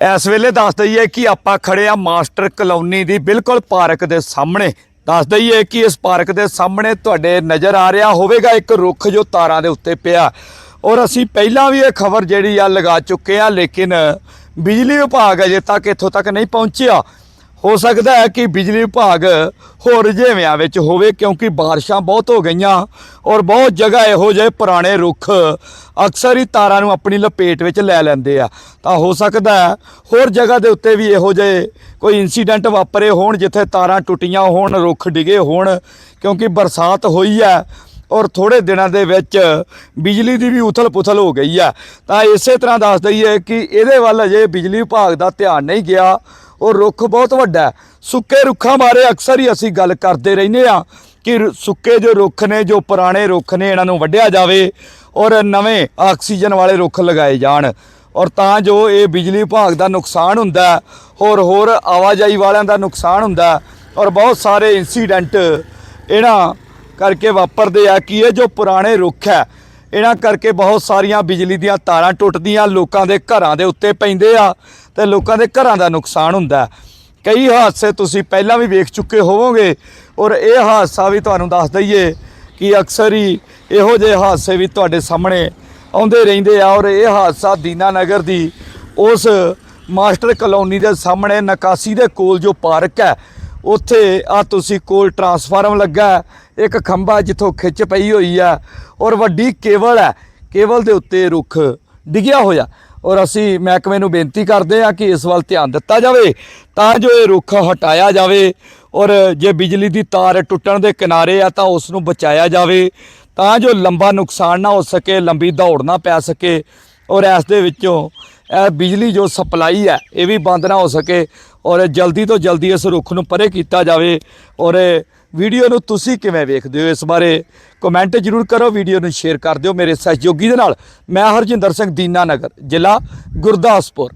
ਇਸ ਵੇਲੇ ਦੱਸ ਦਈਏ ਕਿ ਆਪਾਂ ਖੜੇ ਆ ਮਾਸਟਰ ਕਲੋਨੀ ਦੀ ਬਿਲਕੁਲ ਪਾਰਕ ਦੇ ਸਾਹਮਣੇ। ਦੱਸ ਦਈਏ ਕਿ ਇਸ ਪਾਰਕ ਦੇ ਸਾਹਮਣੇ ਤੁਹਾਡੇ ਨਜ਼ਰ ਆ ਰਿਹਾ ਹੋਵੇਗਾ ਇੱਕ ਰੁੱਖ ਜੋ ਤਾਰਾਂ ਦੇ ਉੱਤੇ ਪਿਆ। ਔਰ ਅਸੀਂ ਪਹਿਲਾਂ ਵੀ ਇਹ ਖਬਰ ਜਿਹੜੀ ਆ ਲਗਾ ਚੁੱਕੇ ਆ, ਲੇਕਿਨ ਬਿਜਲੀ ਵਿਭਾਗ ਅਜੇ ਤੱਕ ਇੱਥੋਂ ਤੱਕ ਨਹੀਂ ਪਹੁੰਚਿਆ। ਹੋ ਸਕਦਾ ਹੈ ਕਿ ਬਿਜਲੀ ਵਿਭਾਗ ਹੋਰ ਰੁਝੇਵਿਆਂ ਵਿੱਚ ਹੋਵੇ ਕਿਉਂਕਿ ਬਾਰਿਸ਼ਾਂ ਬਹੁਤ ਹੋ ਗਈਆਂ ਔਰ ਬਹੁਤ ਜਗ੍ਹਾ ਇਹੋ ਜਿਹੇ ਪੁਰਾਣੇ ਰੁੱਖ ਅਕਸਰ ਹੀ ਤਾਰਾਂ ਨੂੰ ਆਪਣੀ ਲਪੇਟ ਵਿੱਚ ਲੈ ਲੈਂਦੇ ਆ। ਤਾਂ ਹੋ ਸਕਦਾ ਹੈ ਹੋਰ ਜਗ੍ਹਾ ਦੇ ਉੱਤੇ ਵੀ ਇਹੋ ਜਿਹੇ ਕੋਈ ਇਨਸੀਡੈਂਟ ਵਾਪਰੇ ਹੋਣ ਜਿੱਥੇ ਤਾਰਾਂ ਟੁੱਟੀਆਂ ਹੋਣ, ਰੁੱਖ ਡਿਗੇ ਹੋਣ, ਕਿਉਂਕਿ ਬਰਸਾਤ ਹੋਈ ਹੈ ਔਰ ਥੋੜੇ ਦਿਨਾਂ ਦੇ ਵਿੱਚ ਬਿਜਲੀ ਦੀ ਵੀ ਉਥਲ-ਪੁਥਲ ਹੋ ਗਈ ਹੈ। ਤਾਂ ਇਸੇ ਤਰ੍ਹਾਂ ਦੱਸ ਦਈਏ ਕਿ ਇਹਦੇ ਵੱਲ ਅਜੇ ਬਿਜਲੀ ਵਿਭਾਗ ਦਾ ਧਿਆਨ ਨਹੀਂ ਗਿਆ ਉਹ ਰੁੱਖ ਬਹੁਤ ਵੱਡਾ ਸੁੱਕੇ ਰੁੱਖਾਂ ਬਾਰੇ ਅਕਸਰ ਹੀ ਅਸੀਂ ਗੱਲ ਕਰਦੇ ਰਹਿੰਦੇ ਆ ਕਿ ਸੁੱਕੇ ਜੋ ਰੁੱਖ ਨੇ, ਜੋ ਪੁਰਾਣੇ ਰੁੱਖ ਨੇ, ਇਹਨਾਂ ਨੂੰ ਵੱਢਿਆ ਜਾਵੇ ਔਰ ਨਵੇਂ ਆਕਸੀਜਨ ਵਾਲੇ ਰੁੱਖ ਲਗਾਏ ਜਾਣ ਔਰ ਤਾਂ ਜੋ ਇਹ ਬਿਜਲੀ ਵਿਭਾਗ ਦਾ ਨੁਕਸਾਨ ਹੁੰਦਾ ਹੋਰ ਹੋਰ ਆਵਾਜਾਈ ਵਾਲਿਆਂ ਦਾ ਨੁਕਸਾਨ ਹੁੰਦਾ ਔਰ ਬਹੁਤ ਸਾਰੇ ਇਨਸੀਡੈਂਟ ਇਹਨਾਂ ਕਰਕੇ ਵਾਪਰਦੇ ਆ ਕਿ ਇਹ ਜੋ ਪੁਰਾਣੇ ਰੁੱਖ ਹੈ, ਇਹਨਾਂ ਕਰਕੇ ਬਹੁਤ ਸਾਰੀਆਂ ਬਿਜਲੀ ਦੀਆਂ ਤਾਰਾਂ ਟੁੱਟਦੀਆਂ, ਲੋਕਾਂ ਦੇ ਘਰਾਂ ਦੇ ਉੱਤੇ ਪੈਂਦੇ ਆ ਤੇ ਲੋਕਾਂ ਦੇ ਘਰਾਂ ਦਾ ਨੁਕਸਾਨ ਹੁੰਦਾ ਕਈ ਹਾਦਸੇ ਤੁਸੀਂ ਪਹਿਲਾਂ ਵੀ ਵੇਖ ਚੁੱਕੇ ਹੋਵੋਗੇ ਔਰ ਇਹ ਹਾਦਸਾ ਵੀ ਤੁਹਾਨੂੰ ਦੱਸ ਦਈਏ ਕਿ ਅਕਸਰ ਹੀ ਇਹੋ ਜਿਹੇ ਹਾਦਸੇ ਵੀ ਤੁਹਾਡੇ ਸਾਹਮਣੇ ਆਉਂਦੇ ਰਹਿੰਦੇ ਆ ਔਰ ਇਹ ਹਾਦਸਾ ਦੀਨਾ ਨਗਰ ਦੀ ਉਸ ਮਾਸਟਰ ਕਲੋਨੀ ਦੇ ਸਾਹਮਣੇ ਨਕਾਸੀ ਦੇ ਕੋਲ ਜੋ ਪਾਰਕ ਹੈ, ਉੱਥੇ ਆ ਤੁਸੀਂ ਕੋਲ ਟਰਾਂਸਫਾਰਮ ਲੱਗਾ ਇੱਕ ਖੰਭਾ ਜਿੱਥੋਂ ਖਿੱਚ ਪਈ ਹੋਈ ਹੈ ਔਰ ਵੱਡੀ ਕੇਬਲ ਹੈ ਕੇਬਲ ਦੇ ਉੱਤੇ ਰੁੱਖ ਡਿੱਗਿਆ ਹੋਇਆ। ਔਰ ਅਸੀਂ ਮਹਿਕਮੇ ਨੂੰ ਬੇਨਤੀ ਕਰਦੇ ਹਾਂ ਕਿ ਇਸ ਵੱਲ ਧਿਆਨ ਦਿੱਤਾ ਜਾਵੇ ਤਾਂ ਜੋ ਇਹ ਰੁੱਖ ਹਟਾਇਆ ਜਾਵੇ ਔਰ ਜੇ ਬਿਜਲੀ ਦੀ ਤਾਰ ਟੁੱਟਣ ਦੇ ਕਿਨਾਰੇ ਆ ਤਾਂ ਉਸ ਨੂੰ ਬਚਾਇਆ ਜਾਵੇ, ਤਾਂ ਜੋ ਲੰਬਾ ਨੁਕਸਾਨ ਨਾ ਹੋ ਸਕੇ, ਲੰਬੀ ਦੌੜ ਨਾ ਪੈ ਸਕੇ ਔਰ ਇਸ ਦੇ ਵਿੱਚੋਂ ਇਹ ਬਿਜਲੀ ਜੋ ਸਪਲਾਈ ਹੈ, ਇਹ ਵੀ ਬੰਦ ਨਾ ਹੋ ਸਕੇ ਔਰ ਜਲਦੀ ਤੋਂ ਜਲਦੀ ਇਸ ਰੁੱਖ ਨੂੰ ਪਰੇ ਕੀਤਾ ਜਾਵੇ ਔਰ ਵੀਡੀਓ ਨੂੰ ਤੁਸੀਂ ਕਿਵੇਂ ਵੇਖਦੇ ਹੋ? ਇਸ ਬਾਰੇ ਕਮੈਂਟ ਜਰੂਰ ਕਰੋ, ਵੀਡੀਓ ਨੂੰ ਸ਼ੇਅਰ ਕਰ ਦਿਓ ਮੇਰੇ ਸਹਿਯੋਗੀ ਦੇ ਨਾਲ। ਮੈਂ ਹਰਜਿੰਦਰ ਸਿੰਘ ਦੀਨਾ ਨਗਰ, ਜ਼ਿਲ੍ਹਾ ਗੁਰਦਾਸਪੁਰ।